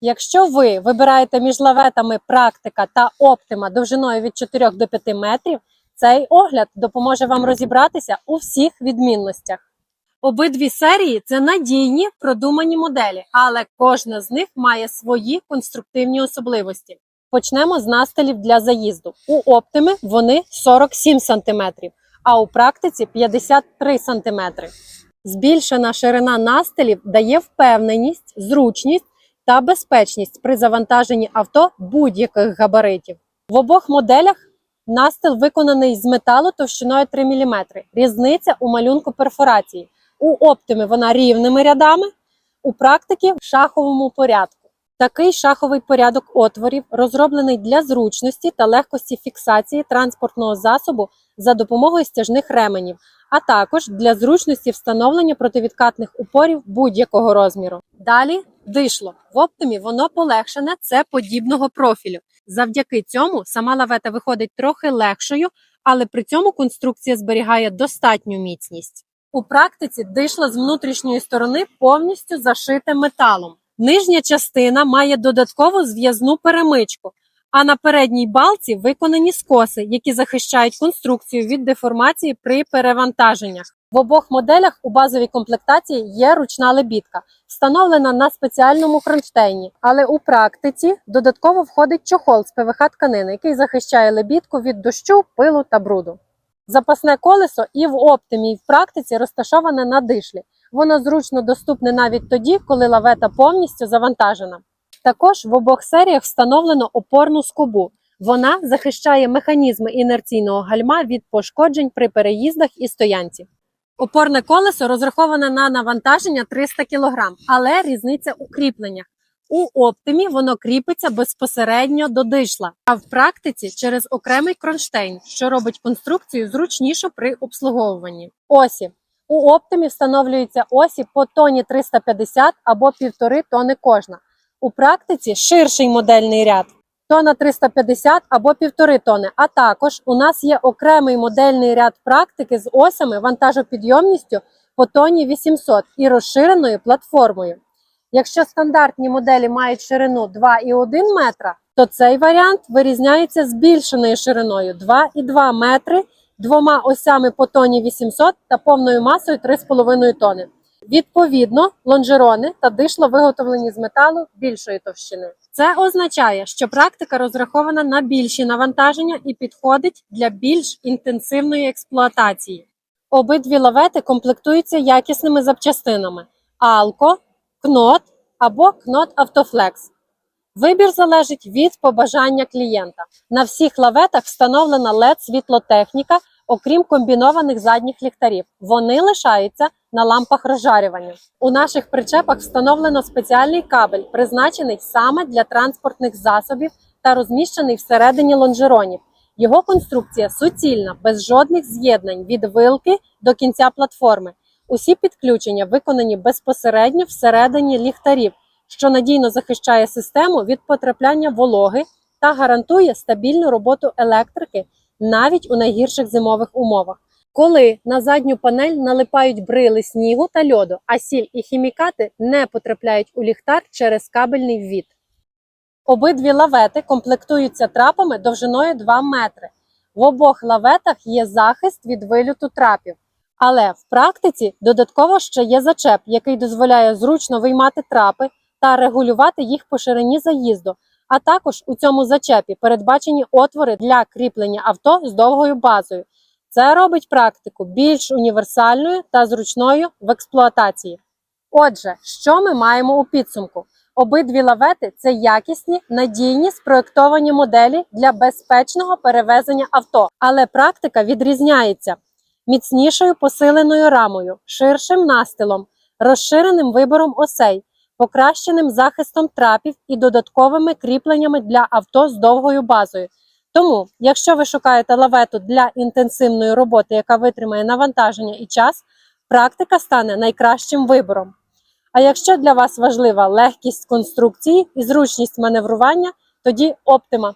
Якщо ви вибираєте між лаветами практика та оптима довжиною від 4 до 5 метрів, цей огляд допоможе вам розібратися у всіх відмінностях. Обидві серії це надійні продумані моделі, але кожна з них має свої конструктивні особливості. Почнемо з настилів для заїзду. У оптими вони 47 см, а у практиці 53 см. Збільшена ширина настилів дає впевненість, зручність та безпечність при завантаженні авто будь-яких габаритів. В обох моделях настил виконаний з металу товщиною 3 мм. Різниця у малюнку перфорації. У оптими вона рівними рядами, у практики в шаховому порядку. Такий шаховий порядок отворів розроблений для зручності та легкості фіксації транспортного засобу за допомогою стяжних ременів, а також для зручності встановлення противідкатних упорів будь-якого розміру. Далі дишло. В оптимі воно полегшене це подібного профілю. Завдяки цьому сама лавета виходить трохи легшою, але при цьому конструкція зберігає достатню міцність. У практиці дишло з внутрішньої сторони повністю зашите металом. Нижня частина має додаткову зв'язну перемичку, а на передній балці виконані скоси, які захищають конструкцію від деформації при перевантаженнях. В обох моделях у базовій комплектації є ручна лебідка, встановлена на спеціальному кронштейні, але у практиці додатково входить чохол з ПВХ тканини, який захищає лебідку від дощу, пилу та бруду. Запасне колесо і в оптимі, і в практиці розташоване на дишлі. Воно зручно доступне навіть тоді, коли лавета повністю завантажена. Також в обох серіях встановлено опорну скобу. Вона захищає механізми інерційного гальма від пошкоджень при переїздах і стоянці. Опорне колесо розраховане на навантаження 300 кг, але різниця у кріпленнях. У оптимі воно кріпиться безпосередньо до дишла, а в практиці через окремий кронштейн, що робить конструкцію зручнішу при обслуговуванні. Осі у оптимі встановлюються осі по тоні 350 або півтори тони кожна. У практиці ширший модельний ряд тона 350 або півтори тони. А також у нас є окремий модельний ряд практики з осями вантажопідйомністю по тоні 800 і розширеною платформою. Якщо стандартні моделі мають ширину 2,1 метра, то цей варіант вирізняється збільшеною шириною 2,2 метри, двома осями по тоні 800 та повною масою 3,5 тони. Відповідно, лонжерони та дишло виготовлені з металу більшої товщини. Це означає, що практика розрахована на більші навантаження і підходить для більш інтенсивної експлуатації. Обидві лавети комплектуються якісними запчастинами: Алко, кнот або кнот Автофлекс. Вибір залежить від побажання клієнта. На всіх лаветах встановлена led світлотехніка, окрім комбінованих задніх ліхтарів. Вони лишаються на лампах розжарювання. У наших причепах встановлено спеціальний кабель, призначений саме для транспортних засобів та розміщений всередині лонжеронів. Його конструкція суцільна, без жодних з'єднань від вилки до кінця платформи. Усі підключення виконані безпосередньо всередині ліхтарів, що надійно захищає систему від потрапляння вологи та гарантує стабільну роботу електрики навіть у найгірших зимових умовах. Коли на задню панель налипають брили снігу та льоду, а сіль і хімікати не потрапляють у ліхтар через кабельний ввід. Обидві лавети комплектуються трапами довжиною 2 метри. В обох лаветах є захист від вильоту трапів. Але в практиці додатково ще є зачеп, який дозволяє зручно виймати трапи та регулювати їх по ширині заїзду. А також у цьому зачепі передбачені отвори для кріплення авто з довгою базою. Це робить практику більш універсальною та зручною в експлуатації. Отже, що ми маємо у підсумку? Обидві лавети це якісні, надійні спроектовані моделі для безпечного перевезення авто, але практика відрізняється міцнішою посиленою рамою, ширшим настилом, розширеним вибором осей, покращеним захистом трапів і додатковими кріпленнями для авто з довгою базою. Тому, якщо ви шукаєте лавету для інтенсивної роботи, яка витримає навантаження і час, практика стане найкращим вибором. А якщо для вас важлива легкість конструкції і зручність маневрування, тоді оптима.